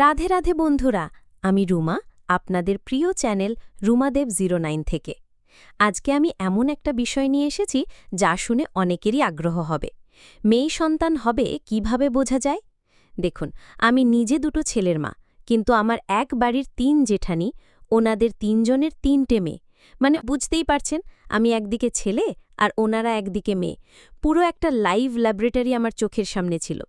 রাধে রাধে বন্ধুরা, আমি রুমা, আপনাদের প্রিয় চ্যানেল রুমাদেব জিরো নাইন থেকে। আজকে আমি এমন একটা বিষয় নিয়ে এসেছি যা শুনে অনেকেরই আগ্রহ হবে। মেয়ে সন্তান হবে কীভাবে বোঝা যায়? দেখুন, আমি নিজে দুটো ছেলের মা, কিন্তু আমার এক বাড়ির তিন জেঠানি, ওনাদের তিনজনের তিনটে মেয়ে। মানে বুঝতেই পারছেন, আমি একদিকে ছেলে আর ওনারা একদিকে মেয়ে। পুরো একটা লাইভ ল্যাবরেটরি আমার চোখের সামনে ছিল।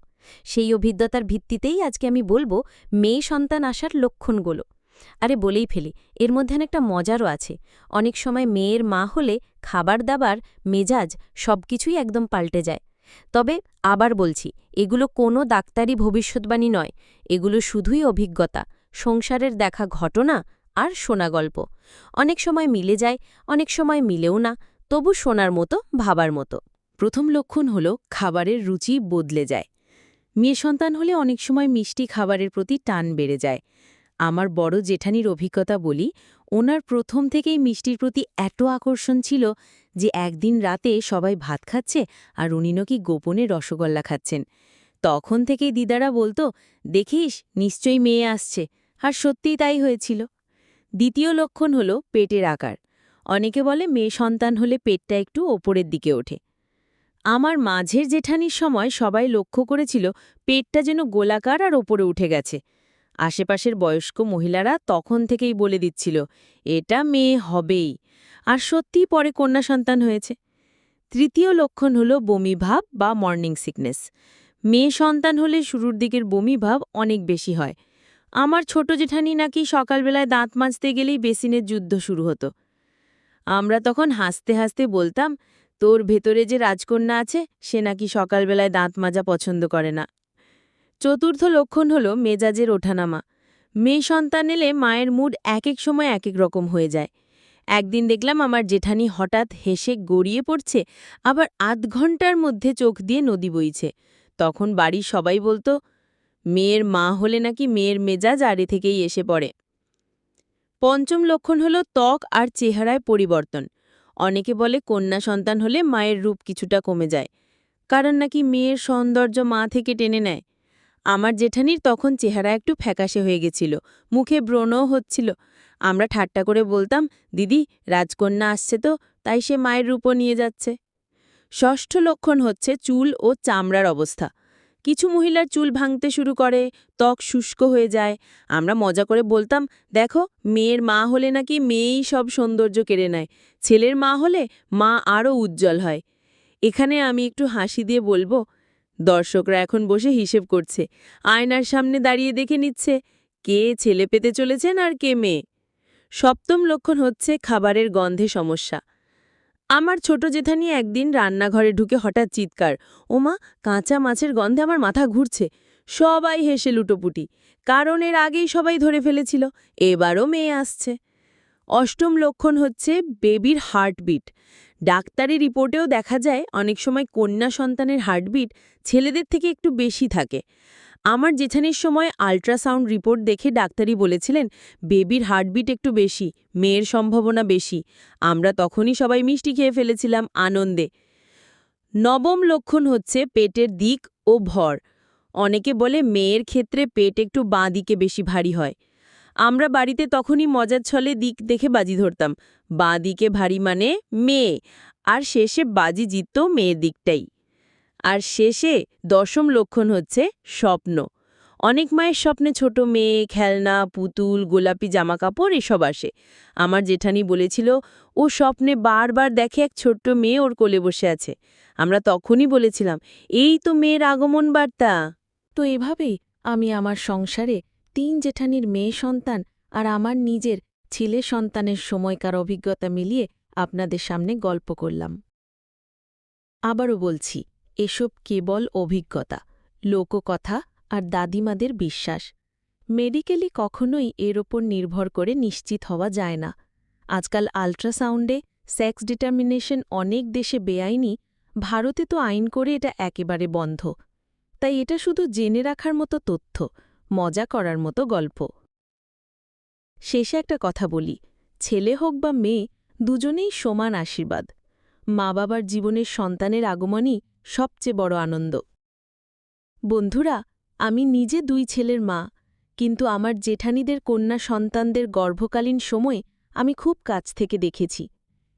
সেই অভিজ্ঞতার ভিত্তিতেই আজকে আমি বলব মেয়ে সন্তান আসার লক্ষণগুলো। আরে বলেই ফেলি, এর মধ্যে একটা মজারও আছে। অনেক সময় মেয়ের মা হলে খাবার দাবার, মেজাজ সবকিছুই একদম পাল্টে যায়। তবে আবার বলছি, এগুলো কোনো ডাক্তারি ভবিষ্যৎবাণী নয়। এগুলো শুধুই অভিজ্ঞতা, সংসারের দেখা ঘটনা আর শোনা গল্প। অনেক সময় মিলে যায়, অনেক সময় মিলেও না, তবু শোনার মতো, ভাবার মতো। প্রথম লক্ষণ হল খাবারের রুচি বদলে যায়। মেয়ে সন্তান হলে অনেক সময় মিষ্টি খাবারের প্রতি টান বেড়ে যায়। আমার বড় জেঠানির অভিজ্ঞতা বলি, ওনার প্রথম থেকেই মিষ্টির প্রতি এত আকর্ষণ ছিল যে একদিন রাতে সবাই ভাত খাচ্ছে আর উনি নাকি গোপনে রসগোল্লা খাচ্ছেন। তখন থেকেই দিদারা বলতো, দেখিস, নিশ্চয়ই মেয়ে আসছে। আর সত্যিই তাই হয়েছিল। দ্বিতীয় লক্ষণ হল পেটের আকার। অনেকে বলে মেয়ে সন্তান হলে পেটটা একটু ওপরের দিকে ওঠে। আমার মাঝের জেঠানির সময় সবাই লক্ষ্য করেছিল পেটটা যেন গোলাকার আর ওপরে উঠে গেছে। আশেপাশের বয়স্ক মহিলারা তখন থেকেই বলে দিচ্ছিল, এটা মেয়ে হবেই। আর সত্যিই পরে কন্যা সন্তান হয়েছে। তৃতীয় লক্ষণ হল বমি ভাব বা মর্নিং সিকনেস। মেয়ে সন্তান হলে শুরুর দিকের বমি ভাব অনেক বেশি হয়। আমার ছোট জেঠানি নাকি সকালবেলায় দাঁত মাজতে গেলেই বেসিনের যুদ্ধ শুরু হতো। আমরা তখন হাসতে হাসতে বলতাম তোর ভেতরে যে রাজকন্যা আছে, সে নাকি সকালবেলায় দাঁত মাজা পছন্দ করে না। চতুর্থ লক্ষণ হল মেজাজের ওঠানামা। মেয়ে সন্তান এলে মায়ের মুড এক এক সময় এক এক রকম হয়ে যায়। একদিন দেখলাম আমার জেঠানি হঠাৎ হেসে গড়িয়ে পড়ছে, আবার আধ ঘণ্টার মধ্যে চোখ দিয়ে নদী বইছে। তখন বাড়ির সবাই বলতো, মেয়ের মা হলে নাকি মেয়ের মেজাজ আড়ে থেকেই এসে পড়ে। পঞ্চম লক্ষণ হল ত্বক আর চেহারায় পরিবর্তন। অনেকে বলে কন্যা সন্তান হলে মায়ের রূপ কিছুটা কমে যায়। কারণ নাকি মেয়ের সৌন্দর্য মা থেকে টেনে নেয়। আমার জেঠানির তখন চেহারা একটু ফ্যাকাশে হয়ে গেছিল, মুখে ব্রণও হচ্ছিল। আমরা ঠাট্টা করে বলতাম, দিদি, রাজকন্যা আসছে তো, তাই সে মায়ের রূপও নিয়ে যাচ্ছে। ষষ্ঠ লক্ষণ হচ্ছে চুল ও চামড়ার অবস্থা। কিছু মহিলার চুল ভাঙতে শুরু করে, ত্বক শুষ্ক হয়ে যায়। আমরা মজা করে বলতাম, দেখো, মেয়ের মা হলে নাকি মেয়েই সব সৌন্দর্য কেড়ে নেয়। ছেলের মা হলে মা আরও উজ্জ্বল হয়। এখানে আমি একটু হাসি দিয়ে বলব, দর্শকরা এখন বসে হিসেব করছে। আয়নার সামনে দাঁড়িয়ে দেখে নিচ্ছে, কে ছেলে পেতে চলেছেন আর কে মেয়ে। সপ্তম লক্ষণ হচ্ছে খাবারের গন্ধে সমস্যা। আমার ছোট জেঠানি একদিন রান্নাঘরে ঢুকে হঠাৎ চিৎকার, ওমা, কাঁচা মাছের গন্ধে আমার মাথা ঘুরছে। সবাই হেসে লুটোপুটি, কারণ এর আগেই সবাই ধরে ফেলেছিল, এবারও মেয়ে আসছে। অষ্টম লক্ষণ হচ্ছে বেবির হার্টবিট। ডাক্তারি রিপোর্টেও দেখা যায়, অনেক সময় কন্যা সন্তানের হার্টবিট ছেলেদের থেকে একটু বেশি থাকে। আমার জেঠানির সময় আল্ট্রাসাউন্ড রিপোর্ট দেখে ডাক্তারি বলেছিলেন, বেবির হার্টবিট একটু বেশি, মেয়ের সম্ভাবনা বেশি। আমরা তখনই সবাই মিষ্টি খেয়ে ফেলেছিলাম আনন্দে। নবম লক্ষণ হচ্ছে পেটের দিক ও ভর। অনেকে বলে মেয়ের ক্ষেত্রে পেট একটু বাঁ দিকে বেশি ভারী হয়। আমরা বাড়িতে তখনই মজার ছলে দিক দেখে বাজি ধরতাম। বাঁ দিকে ভারী মানে মেয়ে, আর শেষে বাজি জিতত মেয়ের দিকটাই। আর শেষে দশম লক্ষণ হচ্ছে স্বপ্ন। অনেক মায়ের স্বপ্নে ছোট মেয়ে, খেলনা, পুতুল, গোলাপি জামাকাপড় এসব আসে। আমার জেঠানি বলেছিল, ও স্বপ্নে বারবার দেখে এক ছোট্ট মেয়ে ওর কোলে বসে আছে। আমরা তখনই বলেছিলাম, এই তো মেয়ের আগমন বার্তা। তো এভাবেই আমি আমার সংসারে তিন জেঠানির মেয়ে সন্তান আর আমার নিজের ছেলে সন্তানের সময়কার অভিজ্ঞতা মিলিয়ে আপনাদের সামনে গল্প করলাম। আবারও বলছি এসব কেবল অভিজ্ঞতা, লোককথা আর দাদিমাদের বিশ্বাস। মেডিকেলি কখনোই এর ওপর নির্ভর করে নিশ্চিত হওয়া যায় না। আজকাল আল্ট্রাসাউন্ডে সেক্স ডিটারমিনেশন অনেক দেশে বেআইনি, ভারতে তো আইন করে এটা একেবারে বন্ধ। তাই এটা শুধু জেনে রাখার মতো তথ্য, মজা করার মতো গল্প। শেষে একটা কথা বলি, ছেলে হোক বা মেয়ে, দুজনেই সমান আশীর্বাদ। মা বাবার জীবনের সন্তানের আগমনই সবচেয়ে বড় আনন্দ। বন্ধুরা, আমি নিজে দুই ছেলের মা, কিন্তু আমার জেঠানিদের কন্যা সন্তানদের গর্ভকালীন সময় আমি খুব কাছ থেকে দেখেছি।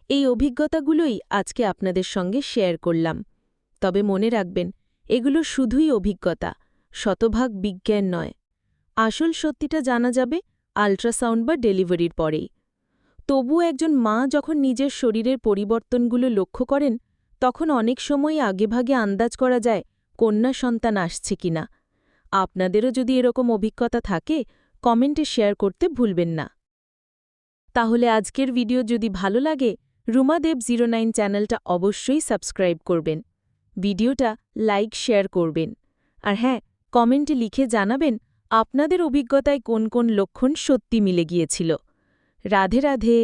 এই অভিজ্ঞতাগুলোই আজকে আপনাদের সঙ্গে শেয়ার করলাম। তবে মনে রাখবেন, এগুলো শুধুই অভিজ্ঞতা, শতভাগ বিজ্ঞান নয়। আসল সত্যিটা জানা যাবে আল্ট্রাসাউন্ড বা ডেলিভারির পরেই। তবু একজন মা যখন নিজের শরীরের পরিবর্তনগুলো লক্ষ্য করেন তখন অনেক সময় আগেভাগে আন্দাজ করা যায় কন্যা সন্তান আসছে কিনা আপনাদেরও যদি এরকম অভিজ্ঞতা থাকে, কমেন্টে শেয়ার করতে ভুলবেন না। তাহলে আজকের ভিডিও যদি ভালো লাগে, রুমাদেব জিরো নাইন চ্যানেলটা অবশ্যই সাবস্ক্রাইব করবেন। ভিডিওটা লাইক, শেয়ার করবেন। আর হ্যাঁ কমেন্টে লিখে জানাবেন আপনাদের অভিজ্ঞতায় কোন কোন লক্ষণ সত্যি মিলে গিয়েছিল। রাধে রাধে।